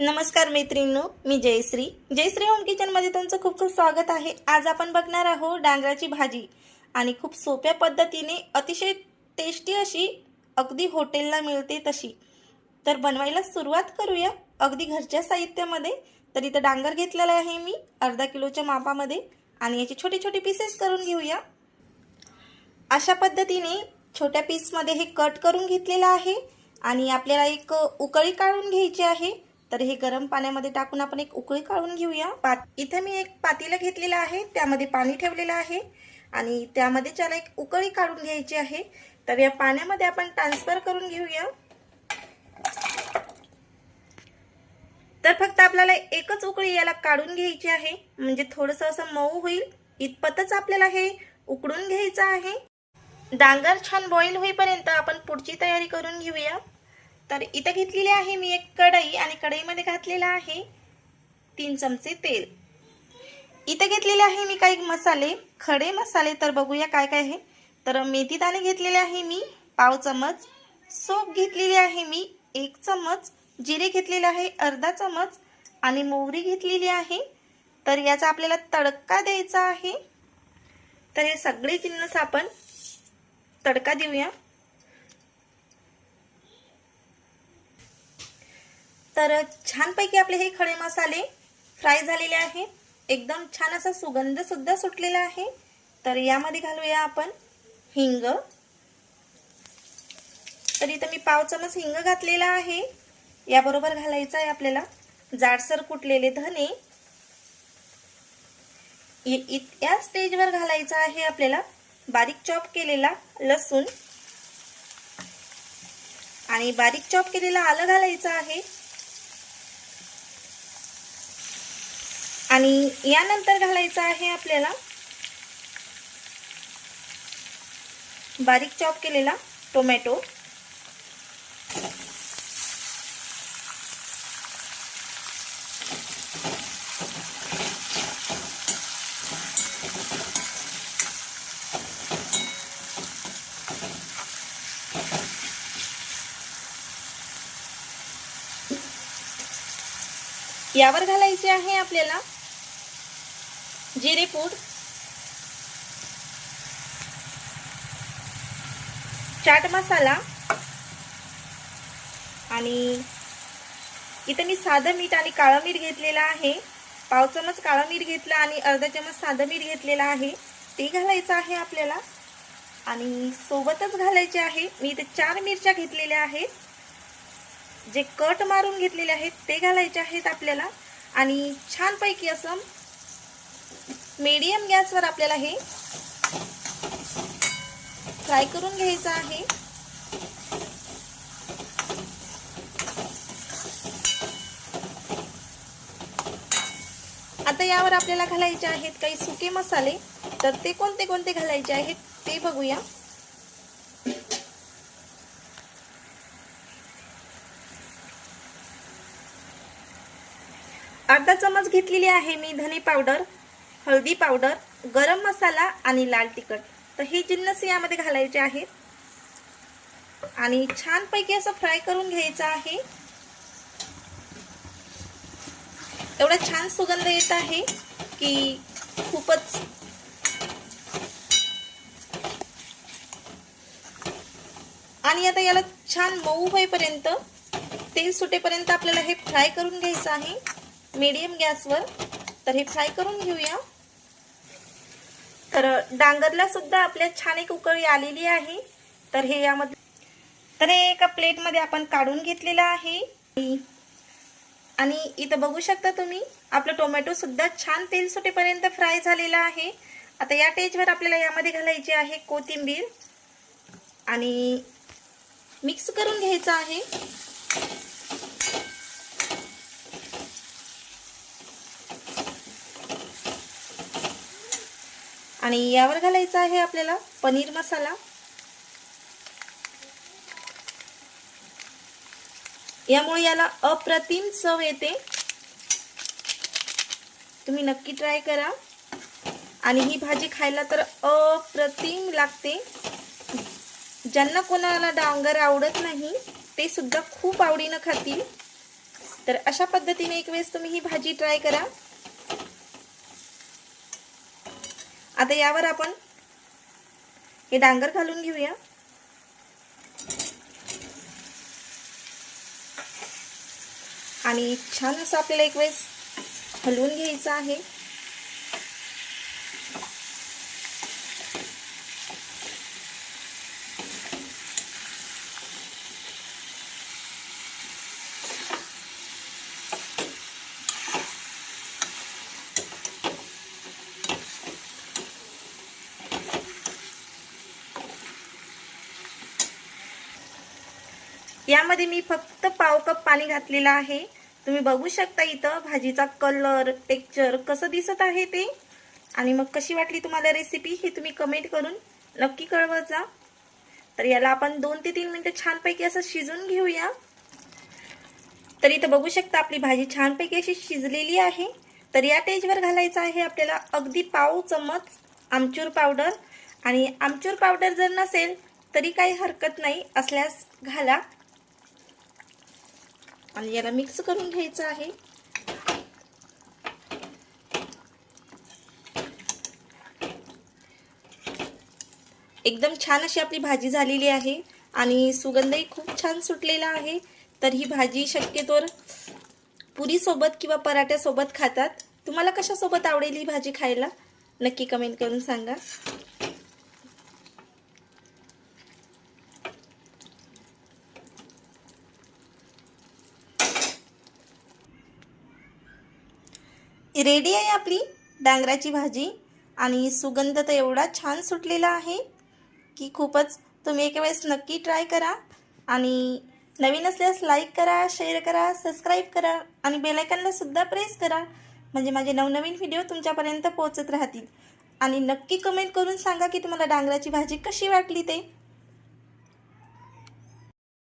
नमस्कार मैत्रिणींनो मी जयश्री. जयश्री होम किचनमध्ये तुमचं खूप खूप स्वागत आहे. आज आपण बघणार आहोत डांगराची भाजी. आणि खूप सोप्या पद्धतीने अतिशय टेस्टी अशी अगदी हॉटेलला मिळते तशी. तर बनवायला सुरुवात करूया. अगदी घरच्या साहित्यामध्ये. तर इथं डांगर घेतलेला आहे मी अर्धा किलोच्या मापामध्ये. आणि याचे छोटे छोटे पीसेस करून घेऊया. अशा पद्धतीने छोट्या पीसमध्ये हे कट करून घेतलेलं आहे. आणि आपल्याला एक उकळी काढून घ्यायची आहे. तर हे गरम पाण्यामध्ये टाकून आपण एक उकळी काढून घेऊया. पात इथे मी एक पातीला घेतलेलं आहे त्यामध्ये पाणी ठेवलेलं आहे आणि त्यामध्ये त्याला एक उकळी काढून घ्यायची आहे. तर या पाण्यामध्ये आपण ट्रान्सफर करून घेऊया. तर फक्त आपल्याला एकच उकळी याला काढून घ्यायची आहे. म्हणजे थोडंसं असं मऊ होईल. इतपतच आपल्याला हे उकडून घ्यायचं आहे. डांगर छान बॉईल होईपर्यंत आपण पुढची तयारी करून घेऊया. तर इथं घेतलेली आहे मी एक कढई आणि कढईमध्ये घातलेला आहे तीन चमचे तेल. इथं घेतलेले आहे मी काही मसाले खडे मसाले तर बघूया काय काय आहे. तर मेथी दाणे घेतलेले आहे मी पाव चमच सोप घेतलेली आहे मी एक चमच जिरे घेतलेले आहे अर्धा चमच आणि मोहरी घेतलेली आहे. तर याचा आपल्याला तडका द्यायचा आहे. तर हे सगळे जिन्नस आपण तडका देऊया. तर छानपैकी आपले हे खडे मसाले फ्राय झालेले आहेत. एकदम छान असा सुगंधसुद्धा सुटलेला आहे. तर यामध्ये घालूया आपण हिंग. तर इथं मी पाव चमच हिंग घातलेला आहे. याबरोबर घालायचं आहे आपल्याला जाडसर कुटलेले धने. या स्टेजवर घालायचं आहे आपल्याला बारीक चॉप केलेला लसूण. आणि बारीक चॉप केलेला आलं घालायचं आहे. आणि यानंतर घालायचं आहे आपल्याला बारीक चॉप केलेला टोमॅटो. यावर घालायचे आहे आपल्याला जिरे पूड. चाट मसाला. आणि इथं मी साधं मीठ आणि काळं मीठ घेतलेलं आहे. पाव चमच काळं मीठ घेतलं आणि अर्धा चमच साधं मीठ घेतलेलं आहे. ते घालायचं आहे आपल्याला. आणि सोबतच घालायचे आहे. मी इथे चार मिरच्या घेतलेल्या आहेत. जे कट मारून घेतलेले आहेत ते घालायचे आहेत आपल्याला. आणि छानपैकी असं मीडियम गॅसवर आपल्याला हे फ्राय करून घ्यायचं आहे. आता यावर आपल्याला घालायचे आहेत काही सुके मसाले. तर ते कोणते कोणते घालायचे आहेत ते बघूया. अर्धा चमच घेतलेली आहे मी धने पावडर. हळदी पावडर गरम मसाला आणि लाल तिखट. तर हे जिन्नस यामध्ये घालायचे आहेत. आणि छानपैकी असं फ्राय करून घ्यायचं आहे. एवढा छान सुगंध येत आहे की खूपच आणि आता याला छान मऊ होईपर्यंत तेल सुटेपर्यंत आपल्याला हे फ्राय करून घ्यायचं आहे. मीडियम गॅसवर. तर हे फ्राय करून घेऊया. तर डांगरला सुद्धा आपल्या छान एक उकळी आलेली आहे. तर हे यामध्ये तर हे एका प्लेटमध्ये आपण काढून घेतलेलं आहे. आणि इथं बघू शकता तुम्ही आपलं टोमॅटो सुद्धा छान तेल सुटेपर्यंत फ्राय झालेला आहे. आता या टेजवर आपल्याला यामध्ये घालायची आहे कोथिंबीर. आणि मिक्स करून घ्यायचं आहे. आणि यावर घालायचा आहे आपल्याला पनीर मसाला. यामुळे याला अप्रतिम चव येते. तुम्ही नक्की ट्राय करा. आणि ही भाजी खायला तर अप्रतिम लागते. ज्यांना कोणाला डांगर आवडत नाही ते सुद्धा खूप आवडीनं खातील. तर अशा पद्धतीने एक वेळेस तुम्ही ही भाजी ट्राय करा. आता यावर आपण हे डांगर घालून घेऊया. आणि छान असं आपल्याला एक वेळेस हलवून घ्यायचं आहे. यामध्ये मी फक्त पाव कप पाणी घातलेलं आहे. तुम्ही बघू शकता इथं भाजीचा कलर टेक्चर कसं दिसत आहे ते. आणि मग कशी वाटली तुम्हाला रेसिपी हे तुम्ही कमेंट करून नक्की कळवत जा. तर याला आपण दोन ते तीन मिनटं छानपैकी असं शिजून घेऊया. तर इथं बघू शकता आपली भाजी छानपैकी अशी शिजलेली आहे. तर या टेजवर घालायचं आहे आपल्याला अगदी पाव चम्मच आमचूर पावडर आणि आमचूर पावडर जर नसेल तरी काही हरकत नाही. असल्यास घाला. आणि याला मिक्स करून घ्यायचं आहे. एकदम छान अशी आपली भाजी झालेली आहे आणि सुगंधही खूप छान सुटलेला आहे. तर ही भाजी शक्यतोवर पुरीसोबत किंवा पराठ्यासोबत खातात. तुम्हाला कशासोबत आवडेल ही भाजी खायला? नक्की कमेंट करून सांगा. रेडी आहे आपली डांगराची भाजी. आणि सुगंध तर एवढा छान सुटलेला आहे की खूपच तुम्ही एका वेळेस नक्की ट्राय करा. आणि नवीन असल्यास लाईक करा शेअर करा सबस्क्राईब करा आणि बेलायकनला सुद्धा प्रेस करा. म्हणजे माझे नवनवीन व्हिडिओ तुमच्यापर्यंत पोहोचत राहतील. आणि नक्की कमेंट करून सांगा की तुम्हाला डांगराची भाजी कशी वाटली ते.